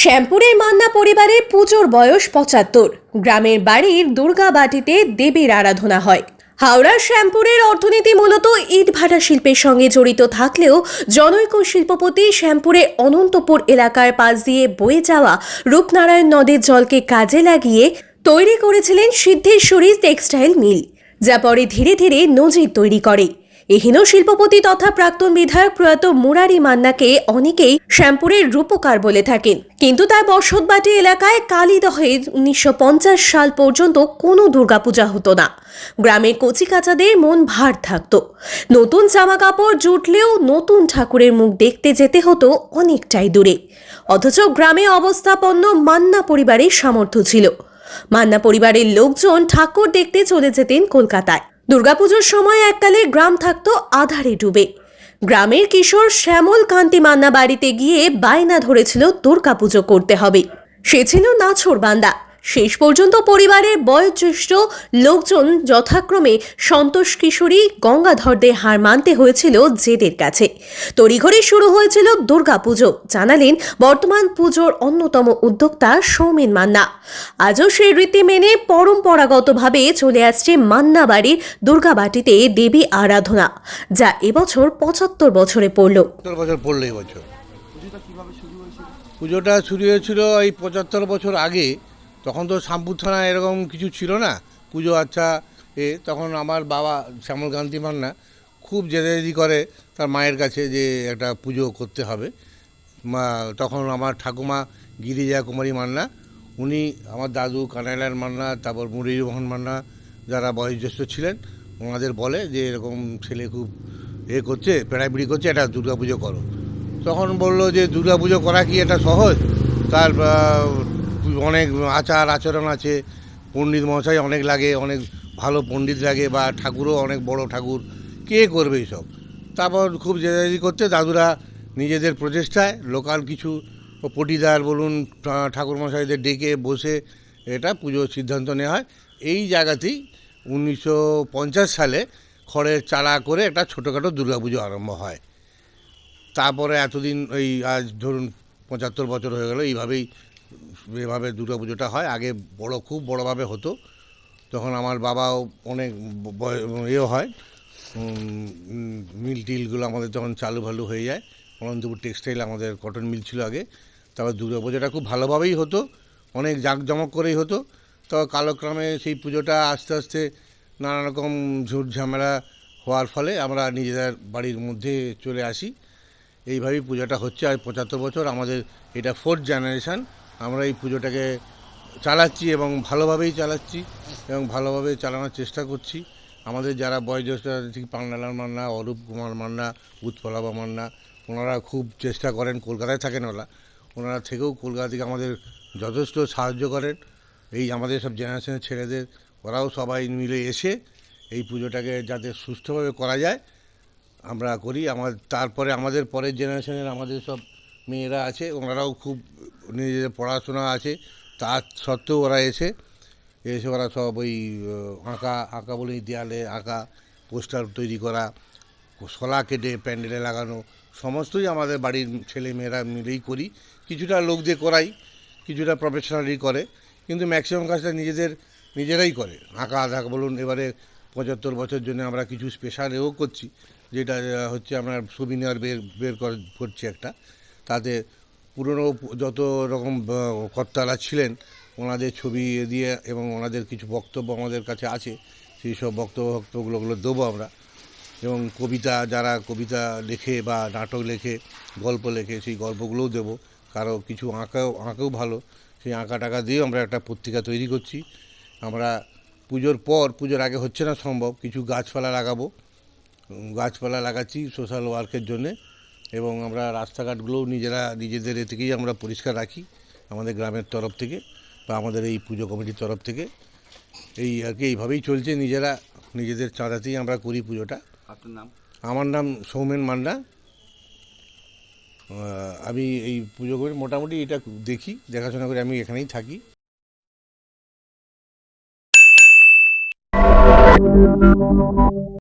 শ্যামপুরের মান্না পরিবারের পুজোর বয়স পঁচাত্তর। গ্রামের বাড়ির দুর্গা বাটিতে দেবীর আরাধনা হয়। হাওড়ার শ্যামপুরের অর্থনীতি মূলত ইট ভাটা শিল্পের সঙ্গে জড়িত থাকলেও জনৈক শিল্পপতি শ্যামপুরের অনন্তপুর এলাকার পাশ দিয়ে বয়ে যাওয়া রূপনারায়ণ নদের জলকে কাজে লাগিয়ে তৈরি করেছিলেন সিদ্ধেশ্বরী টেক্সটাইল মিল, যা পরে ধীরে ধীরে নজির তৈরি করে। এহেন শিল্পপতি তথা প্রাক্তন বিধায়ক প্রয়াত মুরারি মান্নাকে অনেকেই শ্যামপুরের রূপকার বলে থাকেন। কিন্তু তার বসতবাটি এলাকায় কালীদহের উনিশশো সাল পর্যন্ত কোনো দুর্গাপূজা হতো না। গ্রামের কচিকাচাদের মন ভার থাকতো। নতুন জামা কাপড় জুটলেও নতুন ঠাকুরের মুখ দেখতে যেতে হতো অনেকটাই দূরে। অথচ গ্রামে অবস্থাপন্ন মান্না পরিবারের সামর্থ্য ছিল। মান্না পরিবারের লোকজন ঠাকুর দেখতে চলে যেতেন কলকাতায়। দুর্গাপুজোর সময় এককালে গ্রাম থাকতো আধারে ডুবে। গ্রামের কিশোর শ্যামল কান্তি মান্না বাড়িতে গিয়ে বায়না ধরেছিল দুর্গাপুজো করতে হবে। সে ছিল নাছোড় বান্দা। শেষ পর্যন্ত পরিবারের বয়োজ্যেষ্ঠ লোকজন যথাক্রমে সন্তোষ কিশোরী গঙ্গাধরদের হার মানতে হয়েছিল জেদের কাছে। তড়িঘড়ি শুরু হয়েছিল দুর্গাপুজো, জানালেন বর্তমান পুজোর অন্যতম উদ্যোক্তা সৌমেন মান্না। আজও সেই রীতি মেনে পরম্পরাগতভাবে চলে আসছে মান্না বাড়ির দুর্গাবাটিতে দেবী আরাধনা, যা এবছর পঁচাত্তর বছরে পড়ল। পুজোটা শুরু হয়েছিল এই পঁচাত্তর বছর আগে। তখন তো শামপুর থানা এরকম কিছু ছিল না। পুজো আচ্ছা এ তখন আমার বাবা শ্যামল কান্তি মান্না খুব জেদাজেদি করে তার মায়ের কাছে যে একটা পুজো করতে হবে। মা, তখন আমার ঠাকুমা গিরিজা কুমারী মান্না, উনি আমার দাদু কানাইলাল মান্না, তারপর মুরিরমোহন মান্না যারা বয়োজ্যেষ্ঠ ছিলেন, ওনাদের বলে যে এরকম ছেলে খুব এ করছে, পেড়াপিড়ি করছে একটা দুর্গা পুজো করো। তখন বলল যে দুর্গা পুজো করা কি এটা সহজ? তার অনেক আচার আচরণ আছে, পণ্ডিত মশাই অনেক লাগে, অনেক ভালো পণ্ডিত লাগে বা ঠাকুরও অনেক বড় ঠাকুর, কে করবে এইসব? তারপর খুব জেদাজি করতে দাদুরা নিজেদের প্রচেষ্টায় লোকাল কিছু পটিদার বলুন, ঠা- ঠাকুরমশাইদের ডেকে বসে এটা পুজোর সিদ্ধান্ত নেওয়া হয়। এই জায়গাতেই উনিশশো পঞ্চাশ সালে খড়ের চারা করে একটা ছোটোখাটো দুর্গাপুজো আরম্ভ হয়। তারপরে এতদিন ওই আজ ধরুন পঁচাত্তর বছর হয়ে গেল, এইভাবেই এভাবে দুর্গা পুজোটা হয়। আগে বড়, খুব বড়োভাবে হতো। তখন আমার বাবাও অনেক ইয়ে হয়। মিল টিলগুলো আমাদের তখন চালু ভালু হয়ে যায়। অনন্তপুর টেক্সটাইল আমাদের কটন মিল ছিল আগে। তারপর দুর্গা পুজোটা খুব ভালোভাবেই হতো। অনেক জাঁকজমক করেই হতো। তবে কালক্রমে সেই পুজোটা আস্তে আস্তে নানা রকম ঝুট ঝামেলা হওয়ার ফলে আমরা নিজেদের বাড়ির মধ্যে চলে আসি। এইভাবেই পুজোটা হচ্ছে। আর পঁচাত্তর বছর আমাদের এটা ফোর্থ জেনারেশান আমরা এই পুজোটাকে চালাচ্ছি এবং ভালোভাবেই চালাচ্ছি এবং ভালোভাবে চালানোর চেষ্টা করছি। আমাদের যারা বয়োজ্যেষ্ঠ পান্নালাল মান্না, অরূপ কুমার মান্না, উৎপলাবা মান্না, ওনারা খুব চেষ্টা করেন, কলকাতায় থাকেন ওরা। ওনারা থেকেও কলকাতা থেকে আমাদের যথেষ্ট সাহায্য করেন। এই আমাদের সব জেনারেশনের ছেলেদের, ওরাও সবাই মিলে এসে এই পুজোটাকে যাতে সুষ্ঠুভাবে করা যায়, আমরা করি। আমার, তারপরে আমাদের পরের জেনারেশনের আমাদের সব মেয়েরা আছে, ওনারাও খুব নিজেদের পড়াশোনা আছে। তা সত্ত্বেও ওরা এসে এসে ওরা সব ওই আঁকা আঁকা বলে দেয়ালে আঁকা, পোস্টার তৈরি করা, শলা কেটে প্যান্ডেলে লাগানো, সমস্তই আমাদের বাড়ির ছেলে মেয়েরা মিলেই করি। কিছুটা লোক দিয়ে করাই, কিছুটা প্রফেশনালি করে, কিন্তু ম্যাক্সিমাম কাজটা নিজেদের, নিজেরাই করে। আঁকা আধা বলুন, এবারে পঁচাত্তর বছর জন্য আমরা কিছু স্পেশাল এও করছি, যেটা হচ্ছে আমরা সুবিনার বের বের কর- করছি একটা। তাতে পুরনো যত রকম কর্তারা ছিলেন, ওনাদের ছবি দিয়ে এবং ওনাদের কিছু বক্তব্য আমাদের কাছে আছে, সেই সব বক্তব্য বক্তব্যগুলো দেবো আমরা। এবং কবিতা, যারা কবিতা লেখে বা নাটক লেখে, গল্প লেখে, সেই গল্পগুলোও দেবো। কারও কিছু আঁকাও আঁকেও ভালো, সেই আঁকা টাকা দিয়েও আমরা একটা পত্রিকা তৈরি করছি। আমরা পুজোর পর, পুজোর আগে হচ্ছে না সম্ভব, কিছু গাছপালা লাগাবো। গাছপালা লাগাচ্ছি সোশ্যাল ওয়ার্কের জন্যে। এবং আমরা রাস্তাঘাটগুলোও নিজেরা নিজেদের এ থেকেই আমরা পরিষ্কার রাখি আমাদের গ্রামের তরফ থেকে বা আমাদের এই পুজো কমিটির তরফ থেকে। এই আর কি এইভাবেই চলছে নিজেরা নিজেদের চাঁদাতেই আমরা করি পুজোটা। আপনার নাম? আমার নাম সৌমেন মান্ডা। আমি এই পুজো করি মোটামুটি এটা দেখি দেখাশোনা করে আমি এখানেই থাকি।